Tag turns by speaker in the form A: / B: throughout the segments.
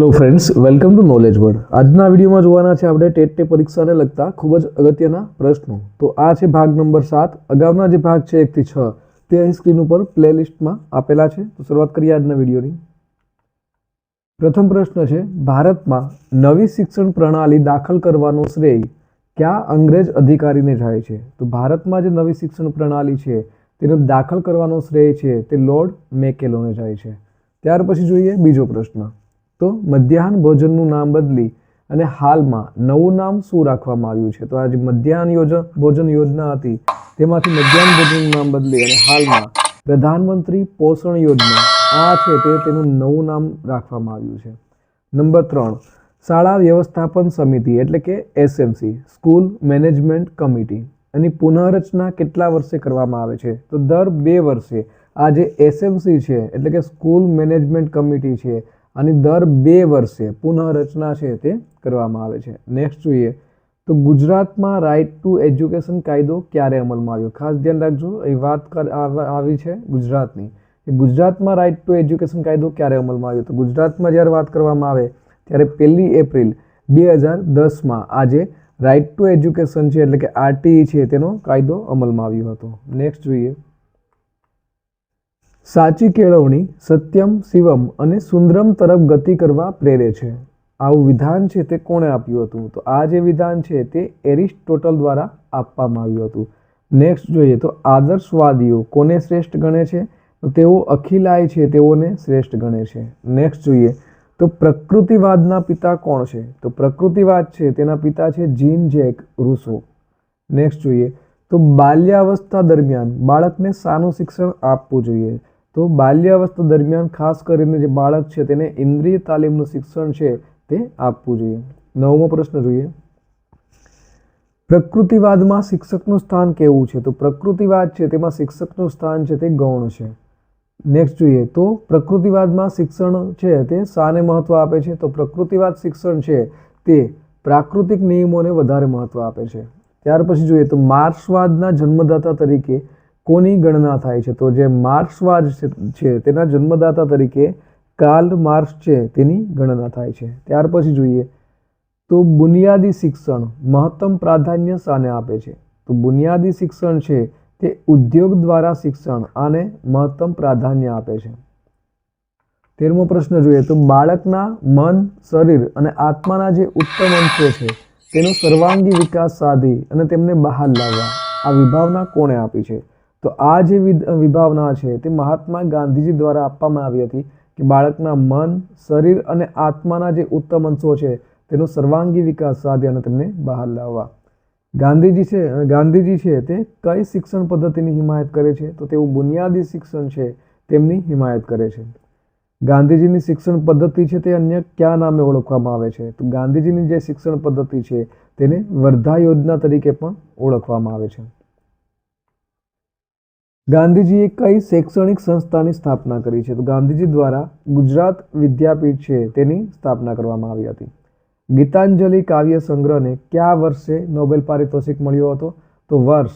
A: Hello friends welcome to knowledge word આજના વિડીયોમાં જોવાના છે આપણે ટેટની પરીક્ષાને લગતા ખૂબ જ અગત્યના પ્રશ્નો. તો આ છે ભાગ નંબર સાત. અગાઉના જે ભાગ છે એકથી છ, તે અહીં સ્ક્રીન ઉપર પ્લેલિસ્ટમાં આપેલા છે. તો શરૂઆત કરીએ આજના વિડીયોની. પ્રથમ પ્રશ્ન છે, ભારતમાં નવી શિક્ષણ પ્રણાલી દાખલ કરવાનો શ્રેય કયા અંગ્રેજ અધિકારીને જાય છે? તો ભારતમાં જે નવી શિક્ષણ પ્રણાલી છે, તેનો દાખલ કરવાનો શ્રેય છે તે લોર્ડ મેકેલોને જાય છે. ત્યાર પછી જોઈએ બીજો પ્રશ્ન. તો મધ્યાહન ભોજનનું નામ બદલી અને હાલમાં નવું નામ શું રાખવામાં આવ્યું છે? તો આ જે મધ્યાહન ભોજન યોજના હતી, તેમાંથી મધ્યાહન ભોજનનું નામ બદલી અને હાલમાં પ્રધાનમંત્રી પોષણ યોજના આ છે તે તેનું નવું નામ રાખવામાં આવ્યું છે. નંબર ત્રણ, શાળા વ્યવસ્થાપન સમિતિ એટલે કે એસએમસી, સ્કૂલ મેનેજમેન્ટ કમિટી. એની પુનઃરચના કેટલા વર્ષે કરવામાં આવે છે? તો દર બે વર્ષે આ જે એસએમસી છે એટલે કે સ્કૂલ મેનેજમેન્ટ કમિટી છે આની દર બે વર્ષે પુનઃરચના છે તે કરવામાં આવે છે. નેક્સ્ટ જોઈએ, તો ગુજરાતમાં રાઇટ ટુ એજ્યુકેશન કાયદો ક્યારે અમલમાં આવ્યો? ખાસ ધ્યાન રાખજો, એ વાત આવી છે ગુજરાતની. ગુજરાતમાં રાઇટ ટુ એજ્યુકેશન કાયદો ક્યારે અમલમાં આવ્યો? તો ગુજરાતમાં જ્યારે વાત કરવામાં આવે, ત્યારે પહેલી એપ્રિલ બે હજાર દસમાં આજે રાઇટ ટુ એજ્યુકેશન છે, એટલે કે આરટીઈ છે, તેનો કાયદો અમલમાં આવ્યો હતો. નેક્સ્ટ જોઈએ. સાચી કેળવણી સત્યમ, શિવમ અને સુંદરમ તરફ ગતિ કરવા પ્રેરે છે. આવું વિધાન છે તે કોણે આપ્યું હતું? તો આ જે વિધાન છે તે એરિસ્ટોટલ દ્વારા આપવામાં આવ્યું હતું. નેક્સ્ટ જોઈએ તો આદર્શવાદીઓ કોને શ્રેષ્ઠ ગણે છે? તેઓ અખિલાય છે, તેઓને શ્રેષ્ઠ ગણે છે. નેક્સ્ટ જોઈએ તો પ્રકૃતિવાદના પિતા કોણ છે? તો પ્રકૃતિવાદ છે તેના પિતા છે જીન જેક રૂસો. નેક્સ્ટ જોઈએ તો બાલ્યાવસ્થા દરમિયાન બાળકને શાનું શિક્ષણ આપવું જોઈએ. તો બાલ્યાવસ્થા દરમિયાન ખાસ કરીને જે બાળક છે તેને ઇન્દ્રિય તાલીમનું શિક્ષણ છે તે આપવું જોઈએ. નવમો પ્રશ્ન જોઈએ. પ્રકૃતિવાદમાં શિક્ષકનું સ્થાન કેવું છે? તો પ્રકૃતિવાદ છે તેમાં શિક્ષકનું સ્થાન છે તે ગૌણ છે. નેક્સ્ટ જોઈએ. તો પ્રકૃતિવાદમાં શિક્ષણ છે તે શાને મહત્વ આપે છે? તો પ્રકૃતિવાદ શિક્ષણ છે તે પ્રાકૃતિક નિયમોને વધારે મહત્વ આપે છે. ત્યાર પછી જોઈએ. તો માર્ક્સવાદના જન્મદાતા તરીકે કોની ગણના થાય છે? તો જે માર્ક્સવાદ છે- તેના જન્મદાતા તરીકે કાર્લ માર્ક્સ છે, તેની ગણના થાય છે. ત્યાર પછી જોઈએ, તો બુનિયાદી શિક્ષણ મહત્તમ પ્રાધાન્ય શાને આપે છે. તો બુનિયાદી શિક્ષણ છે તે ઉદ્યોગ દ્વારા શિક્ષણ આને મહત્તમ પ્રાધાન્ય આપે છે. તેરમો પ્રશ્ન જોઈએ, તો બાળકના મન, શરીર અને આત્માના જે ઉત્તમ અંશો છે, તેનો સર્વાંગી વિકાસ સાધી અને તેમને બહાર લાવવા. આ વિભાવના કોણે આપી છે? તો આ જે વિભાવના છે તે મહાત્મા ગાંધીજી દ્વારા આપવામાં આવી હતી કે બાળકના મન, શરીર અને આત્માના જે ઉત્તમ અંશો છે તેનો સર્વાંગી વિકાસ સાધ્ય અને તેમને બહાર લાવવા. ગાંધીજી છે ગાંધીજી છે તે કઈ શિક્ષણ પદ્ધતિની હિમાયત કરે છે? તો તેઓ બુનિયાદી શિક્ષણ છે તેમની હિમાયત કરે છે. ગાંધીજીની શિક્ષણ પદ્ધતિ છે તે અન્ય કયા નામે ઓળખવામાં આવે છે? તો ગાંધીજીની જે શિક્ષણ પદ્ધતિ છે તેને વર્ધા યોજના તરીકે પણ ઓળખવામાં આવે છે. ગાંધીજીએ કઈ શૈક્ષણિક સંસ્થાની સ્થાપના કરી છે? તો ગાંધીજી દ્વારા ગુજરાત વિદ્યાપીઠ છે તેની સ્થાપના કરવામાં આવી હતી. ગીતાંજલિ કાવ્ય સંગ્રહને કયા વર્ષે નોબેલ પારિતોષિક મળ્યો હતો? તો વર્ષ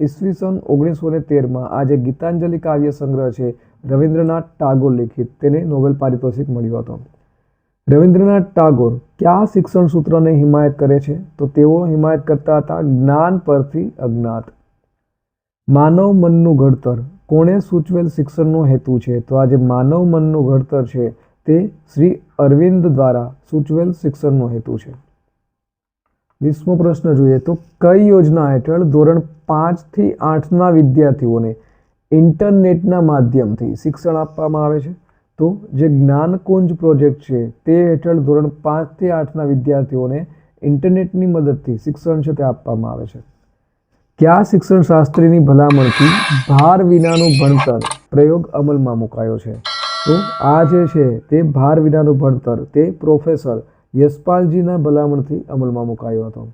A: ઈસવીસન ઓગણીસો ને તેરમાં આ જે ગીતાંજલિ કાવ્ય સંગ્રહ છે. રવિન્દ્રનાથ ટાગોર લિખિત તેને નોબેલ પારિતોષિક મળ્યો હતો. રવિન્દ્રનાથ ટાગોર કયા શિક્ષણ સૂત્રને હિમાયત કરે છે? તો તેઓ હિમાયત કરતા હતા જ્ઞાન પરથી અજ્ઞાત. માનવ મનનું ઘડતર. કોણે સૂચવેલ શિક્ષણનો હેતુ છે? તો આ જે માનવ મનનું ઘડતર છે, તે શ્રી અરવિંદ દ્વારા સૂચવેલ શિક્ષણનો હેતુ છે. વીસમો પ્રશ્ન જોઈએ તો કઈ યોજના હેઠળ ધોરણ પાંચથી આઠના વિદ્યાર્થીઓને ઇન્ટરનેટના માધ્યમથી શિક્ષણ આપવામાં આવે છે? તો જે જ્ઞાનકુંજ પ્રોજેક્ટ છે, તે હેઠળ ધોરણ પાંચથી આઠના વિદ્યાર્થીઓને ઇન્ટરનેટની મદદથી શિક્ષણ છે તે આપવામાં આવે છે. કયા શિક્ષણ શાસ્ત્રીની ભલામણથી ભાર વિનાનું ભણતર પ્રયોગ અમલમાં મુકાયો છે? તો આ જે છે તે ભાર વિનાનું ભણતર તે પ્રોફેસર યશપાલજીના ભલામણથી અમલમાં મુકાયો હતો.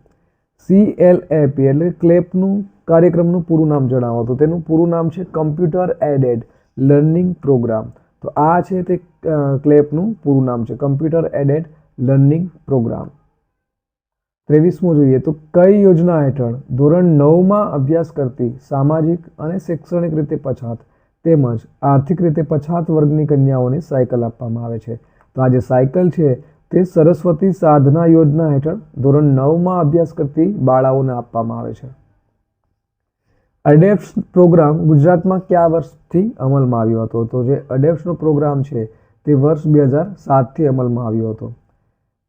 A: સી એલ એપી એટલે ક્લેપનું કાર્યક્રમનું પૂરું નામ જણાવો. તો તેનું પૂરું નામ છે કમ્પ્યુટર એડેડ લર્નિંગ પ્રોગ્રામ તો આ છે તે ક્લેપનું પૂરું નામ છે કમ્પ્યુટર એડેડ લર્નિંગ પ્રોગ્રામ ત્રેવીસમું જોઈએ તો કઈ યોજના હેઠળ ધોરણ નવમાં અભ્યાસ કરતી સામાજિક અને શૈક્ષણિક રીતે પછાત તેમજ આર્થિક રીતે પછાત વર્ગની કન્યાઓને સાયકલ આપવામાં આવે છે. તો આ જે સાયકલ છે તે સરસ્વતી સાધના યોજના હેઠળ ધોરણ નવમાં અભ્યાસ કરતી બાળાઓને આપવામાં આવે છે. અડેપ્સ પ્રોગ્રામ ગુજરાતમાં કયા વર્ષથી અમલમાં આવ્યો હતો? તો જે અડેપ્સનો પ્રોગ્રામ છે તે વર્ષ બે હજાર સાતથી અમલમાં આવ્યો હતો.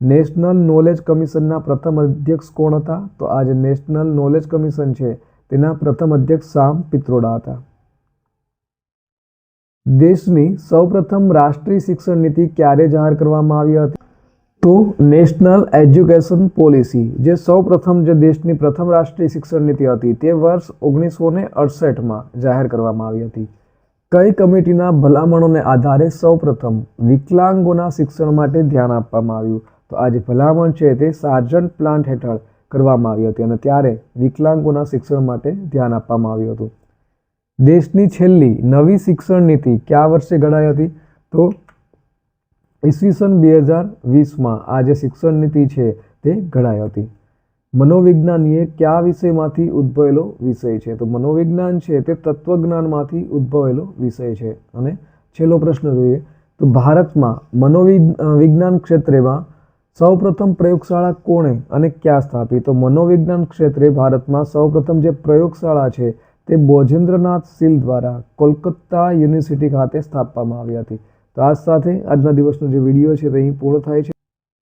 A: નેશનલ નોલેજ કમિશનના પ્રથમ અધ્યક્ષ કોણ હતા? તો આ જે નેશનલ નોલેજ કમિશન છે. તેના પ્રથમ અધ્યક્ષ શામ પિત્રોડા હતા. દેશની સૌપ્રથમ રાષ્ટ્રીય શિક્ષણ નીતિ ક્યારે જાહેર કરવામાં આવી હતી? તો નેશનલ એજ્યુકેશન પોલિસી, જે સૌપ્રથમ જે દેશની પ્રથમ રાષ્ટ્રીય શિક્ષણ નીતિ હતી, તે વર્ષ ઓગણીસો ને અડસઠમાં જાહેર કરવામાં આવી હતી. કઈ કમિટીના ભલામણોને આધારે સૌપ્રથમ વિકલાંગોના શિક્ષણ માટે ધ્યાન આપવામાં આવ્યું? તો આ જે ભલામણ છે તે સાર્જન્ટ પ્લાન્ટ હેઠળ કરવામાં આવી હતી અને ત્યારે વિકલાંગોના શિક્ષણ માટે ધ્યાન આપવામાં આવ્યું હતું. દેશની છેલ્લી નવી શિક્ષણ નીતિ કયા વર્ષે ઘડાઈ હતી? તો ઈસવીસન બે હજાર વીસમાં આ જે શિક્ષણ નીતિ છે તે ઘડાઈ હતી. મનોવિજ્ઞાનીએ કયા વિષયમાંથી ઉદ્ભવેલો વિષય છે? તો મનોવિજ્ઞાન છે તે તત્વજ્ઞાનમાંથી ઉદ્ભવેલો વિષય છે. અને છેલ્લો પ્રશ્ન જોઈએ તો ભારતમાં મનોવિજ્ઞાન વિજ્ઞાન ક્ષેત્રેમાં સૌપ્રથમ પ્રયોગશાળા કોણે અને ક્યાં સ્થાપી? તો મનોવિજ્ઞાન ક્ષેત્રે ભારતમાં સૌપ્રથમ જે પ્રયોગશાળા છે, તે બોજેન્દ્રનાથ સિલ દ્વારા કોલકાતા યુનિવર્સિટી ખાતે સ્થાપવામાં આવી હતી. તો આ સાથે આજના દિવસનો જે વીડિયો છે, તે અહીં પૂર્ણ થાય છે.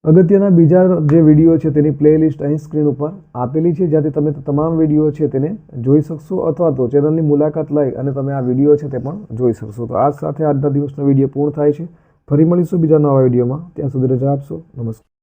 A: અગત્યના બીજા જે વીડિયો છે, તેની પ્લેલિસ્ટ અહીં સ્ક્રીન ઉપર આપેલી છે. જ્યાંથી તમે તમામ વીડિયો છે, તેને જોઈ શકશો અથવા તો ચેનલની મુલાકાત લઈ અને તમે આ વીડિયો છે, તે પણ જોઈ શકશો. તો આ સાથે આજના દિવસનો વીડિયો પૂર્ણ થાય છે. ફરી મળીશું બીજા નવા વિડીયોમાં. ત્યાં સુધી રજા આપશો. નમસ્કાર.